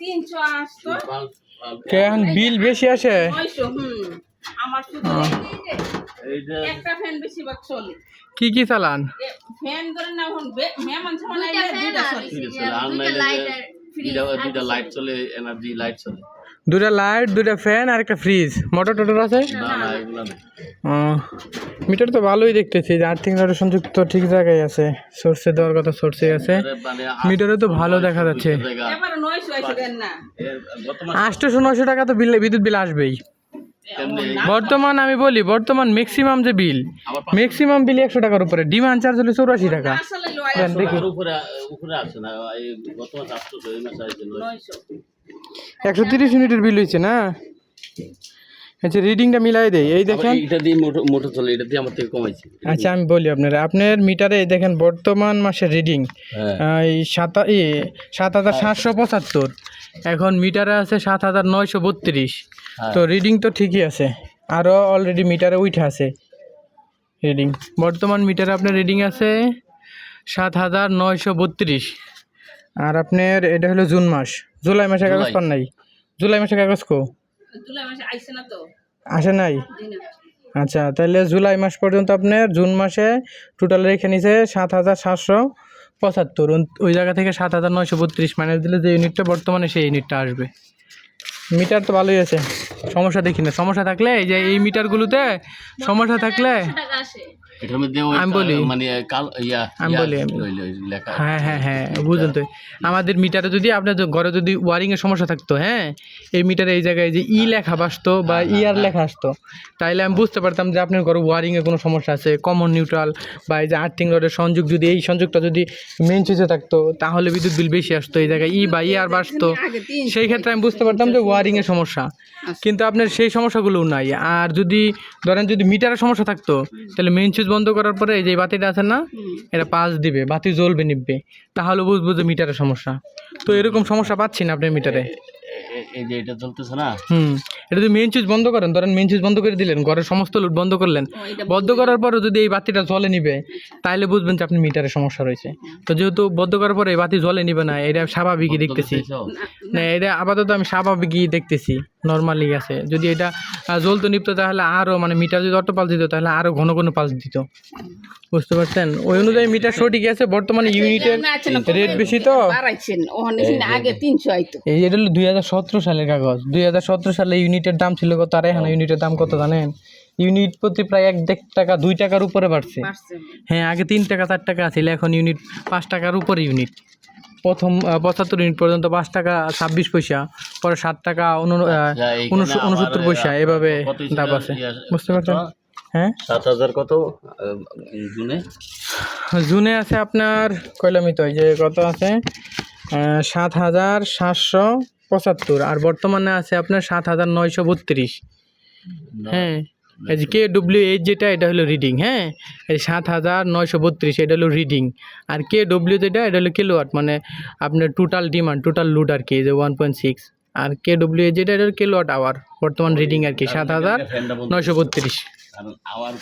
তিনশো আসতো কেন? বিল বেশি আসে? হুম। আমার শুধু একটা ফ্যান বেশিরভাগ চলে। কি কি চালান? ফ্যান ধরে না এখন। মেহমান দুইটা আইলে চলে। লাইট চলে এনার্জি লাইট চলে। দুটা লাইট দুটা ফ্যান আর একটা ফ্রিজ। মোটর টোটর আছে? মিটার তো ভালোই দেখতেছি আর্থিং লাইটের সংযুক্ত ঠিক জায়গায় আছে সোর্সে দেওয়ার কথা সোর্সে আছে। মিটারও তো ভালো দেখা যাচ্ছে। আটশো এবার নয়শো টাকা তো বিল বিদ্যুৎ বিল আসবেই। বর্তমান আমি বলি বর্তমান ম্যাক্সিমাম যে বিল ম্যাক্সিমাম বিল একশো টাকার উপরে ডিমান্ড চার্জ হলো চৌরাশি টাকা। একশো তিরিশ ইউনিটের বিল হয়েছে না? আচ্ছা রিডিংটা মিলাই দেই। এই দেখেন। এটা দিয়ে মোটর মোটর চলে এটা দিয়ে আমার থেকে কমাইছি। আচ্ছা আমি বলি আপনারা আপনার মিটারে এই দেখেন বর্তমান মাসের রিডিং হ্যাঁ। এই সাত সাত হাজার সাতশো পঁচাত্তর। এখন মিটারে আছে সাত হাজার নয়শো বত্রিশ। হ্যাঁ। তো রিডিং তো ঠিকই আছে। আরও অলরেডি মিটারে উঠে আছে রিডিং বর্তমান মিটারে আপনার রিডিং আছে সাত হাজার নয়শো বত্রিশ। আর আপনার এটা হলো জুন মাস। জুলাই মাসে কাগজ। পান নাই। জুলাই মাসে কাগজ কো? জুলাই মাসে আইসে না তো। আসে নাই? আচ্ছা তাহলে জুলাই মাস পর্যন্ত আপনার জুন মাসে টোটাল রেখে নিছে সাত হাজার সাতশো। পঁচাত্তর ওই জায়গা থেকে সাত হাজার নয়শো বত্রিশ মাইনাস দিলে যে ইউনিটটা বর্তমানে সেই ইউনিটটা আসবে। মিটার তো ভালোই আছে, সমস্যা দেখি না। সমস্যা থাকলে এই যে এই মিটারগুলোতে সমস্যা থাকলে এটার মধ্যে আমি বলি। মানে কাল ইয়া আমি বলি, হ্যাঁ হ্যাঁ হ্যাঁ তো। আমাদের মিটারে যদি আপনার ঘরে যদি ওয়ারিংয়ের সমস্যা থাকতো হ্যাঁ? এই মিটারে এই জায়গায় যে ই লেখা বাসতো বা ইয়ার লেখা আসতো তাইলে আমি বুঝতে পারতাম যে আপনার ঘরে ওয়ারিংয়ে কোনো সমস্যা আছে কমন নিউট্রাল বা এই যে আর্থিং রডের সংযোগ যদি এই সংযোগটা যদি মেন সুইচে থাকতো তাহলে বিদ্যুৎ বিল বেশি আসতো এই জায়গায় ই বা ইয়ার বাসতো আগে সেই ক্ষেত্রে আমি বুঝতে পারতাম যে ওয়ারিংয়ের সমস্যা। কিন্তু আপনার সেই সমস্যাগুলোও নাই। আর যদি ধরেন যদি মিটারের সমস্যা থাকতো তাহলে মেন সুইচ বন্ধ করার পরে এই যে বাতিটা আছে না এটা পাঁচ দিবে বাতি জ্বলবে নিববে তাহলে বুঝব যে মিটারের সমস্যা। তো এরকম সমস্যা পাচ্ছি না আপনি মিটারে। এই যে এটা চলতেছে না? হুম। এটা যদি মেন সুইচ বন্ধ করেন ধরেন মেন সুইচ বন্ধ করে দিলেন ঘরের সমস্ত লুট বন্ধ করলেন বন্ধ করার পরে যদি এই বাতিটা জ্বলে নিবে তাহলে বুঝবেন যে আপনার মিটারে সমস্যা রয়েছে। তো যেহেতু বন্ধ করার পরে এই বাতি জ্বলে নিবে না এটা স্বাভাবিকই দেখতেছি। না। এটা আপাতত আমি স্বাভাবিকই দেখতেছি। নর্মালি আছে। যদি এটা জ্বলতো নিপতো তাহলে আরও মানে মিটার যদি অটো পালস দিত তাহলে আরও ঘন ঘন পালস দিত। বুঝতে পারছেন? ওই অনুযায়ী মিটার সঠিক আছে বর্তমানে ইউনিটের রেট বেশি তো। এই এটা হলো দুই হাজার সতেরো সালের কাগজ। দুই হাজার সতেরো সালে ইউনিটের দাম ছিল কত? আর এখন ইউনিটের দাম কত জানেন? ইউনিট প্রতি প্রায় এক দেড় টাকা দুই টাকার উপরে বাড়ছে। হ্যাঁ আগে তিন টাকা চার টাকা ছিল এখন ইউনিট পাঁচ টাকার উপরে ইউনিট প্রথম পঁচাত্তর ইউনিট পর্যন্ত পাঁচ টাকা ছাব্বিশ পয়সা পরে সাত টাকা আবার উনসত্তর পয়সা এভাবে দাম আছে। বুঝতে পারছেন? হ্যাঁ? সাত হাজার কত? জুনে? জুনে আছে আপনার কইলামই তো যে কত আছে? সাত হাজার সাতশো পঁচাত্তর আর বর্তমানে আছে আপনার সাত হাজার নয়শো বত্রিশ। হ্যাঁ। এই যে কে ডব্লিউ এইচ যেটা এটা হলো রিডিং হ্যাঁ? এই সাত হাজার নয়শো বত্রিশ এটা হলো রিডিং আর কে ডব্লিউ যেটা এটা হলো কিলোয়াট মানে আপনার টোটাল ডিমান্ড টোটাল লুড আর কি যে ওয়ান পয়েন্ট সিক্স আর কে ডব্লিউ এইচ যেটা এটা হলো কিলোয়াট আওয়ার বর্তমান রিডিং আর কি সাত হাজার নয়শো বত্রিশ। আওয়ার